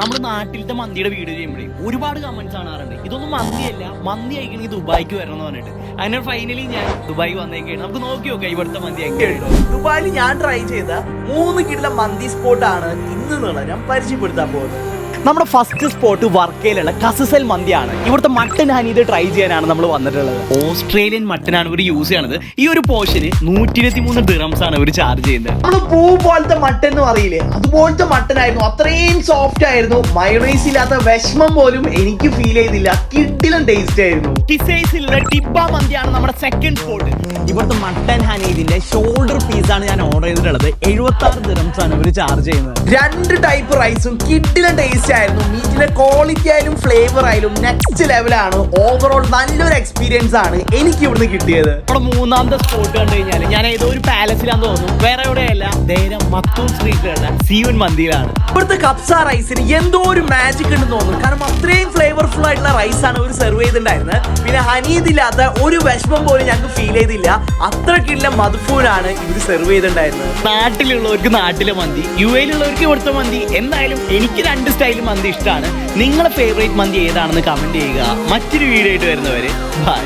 നമ്മുടെ നാട്ടിലത്തെ മന്തിയുടെ വീഡിയോ ചെയ്യുമ്പോഴേ ഒരുപാട് കമന്റ്സ് കാണാറുണ്ട്. ഇതൊന്നും മന്തിയല്ല മന്തി കഴിക്കണമെങ്കിൽ ദുബായിക്ക് വരണം എന്ന് പറഞ്ഞിട്ട്. അങ്ങനെ ഫൈനലി ഞാൻ ദുബായി വന്നേക്കാണ്. നമുക്ക് നോക്കി നോക്കാം ഇവിടുത്തെ മന്തി എങ്ങനെയുണ്ടോ ദുബായിൽ ഞാൻ ട്രൈ ചെയ്ത മൂന്ന് കിട്ടുന്ന മന്തി സ്പോട്ടാണ് ഇന്ന് ഞാൻ പരിചയപ്പെടുത്താൻ പോകുന്നത്. നമ്മുടെ ഫസ്റ്റ് സ്പോട്ട് വർക്കയിലുള്ള കസസൽ മന്തിയാണ്. ഇവിടുത്തെ മട്ടൻ ഹനീത് ട്രൈ ചെയ്യാനാണ് നമ്മൾ വന്നിട്ടുള്ളത്. ഓസ്ട്രേലിയൻ മട്ടനാണ് ഇവർ യൂസ് ചെയ്യണത്. ഈ ഒരു പോർഷന് നൂറ്റി ഇരുപത്തി മൂന്ന് ഡ്രംസ് ആണ് ഇവർ ചാർജ് ചെയ്യുന്നത്. നമ്മൾ പൂ പോലത്തെ മട്ടൻ എന്ന് പറയില്ലേ അതുപോലത്തെ മട്ടൻ ആയിരുന്നു. അത്രയും സോഫ്റ്റ് ആയിരുന്നു. മൈറൈസ് ഇല്ലാത്ത വിഷമം പോലും എനിക്ക് ഫീൽ ചെയ്തില്ല. കിഡിലും ടേസ്റ്റ് ആയിരുന്നു. ടിസൈസിലുള്ള ടിപ്പ മന്തിയാണ് നമ്മുടെ സെക്കൻഡ് സ്പോട്ട് ഇവിടുത്തെ മട്ടൻ ഹനീതിന്റെ ഷോൾഡർ പീസാണ് ഞാൻ ഓർഡർ ചെയ്തിട്ടുള്ളത്. എഴുപത്തി ആറ് ദിറംസ് ആണ് ഇവർ ചാർജ് ചെയ്യുന്നത്. രണ്ട് ടൈപ്പ് റൈസും കിഡിലും ടേസ്റ്റ് ആയിരുന്നു. മീറ്റിന്റെ ക്വാളിറ്റി ആയാലും ഫ്ലേവർ ആയാലും നെക്സ്റ്റ് ലെവലാണ് ഓവറോൾ നല്ലൊരു എക്സ്പീരിയൻസ് ആണ് എനിക്ക് ഇവിടുന്ന് കിട്ടിയത്. നമ്മുടെ മൂന്നാമത്തെ സ്പോട്ട് കണ്ടു കഴിഞ്ഞാൽ ഞാൻ ഏതോ ഒരു പാലസിലാന്ന് തോന്നുന്നു. വേറെ എവിടെയല്ല നേരെ മത്തൂർ സ്ട്രീറ്റിലുള്ള സിയൂൻ മന്തിയിലാണ്. ഇവിടുത്തെ കപ്സ റൈസിന് എന്തോ ഒരു മാജിക് ഉണ്ടെന്ന് തോന്നുന്നു. കാരണം അത്രയും ഫ്ലേവർഫുൾ ആയിട്ടുള്ള റൈസ് ആണ് ഒരു സെർവ് ചെയ്തിട്ടുണ്ടായിരുന്നത്. പിന്നെ ഹനീതില്ലാത്ത ഒരു വിഷമം പോലും ഞങ്ങൾക്ക് ഫീൽ ചെയ്തില്ല. അത്രക്കില്ല മധുഫൂനാണ് ഇവർ സെർവ് ചെയ്തിട്ടുണ്ടായിരുന്നത്. നാട്ടിലുള്ളവർക്ക് നാട്ടിലെ മന്തി യു എയിലുള്ളവർക്ക് ഇവിടുത്തെ മന്തി. എന്തായാലും എനിക്ക് രണ്ട് സ്റ്റൈൽ മന്തി ഇഷ്ടമാണ്. നിങ്ങളുടെ ഫേവറേറ്റ് മന്തി ഏതാണെന്ന് കമന്റ് ചെയ്യുക. മറ്റൊരു വീഡിയോ ആയിട്ട് വരുന്നവര് ബൈ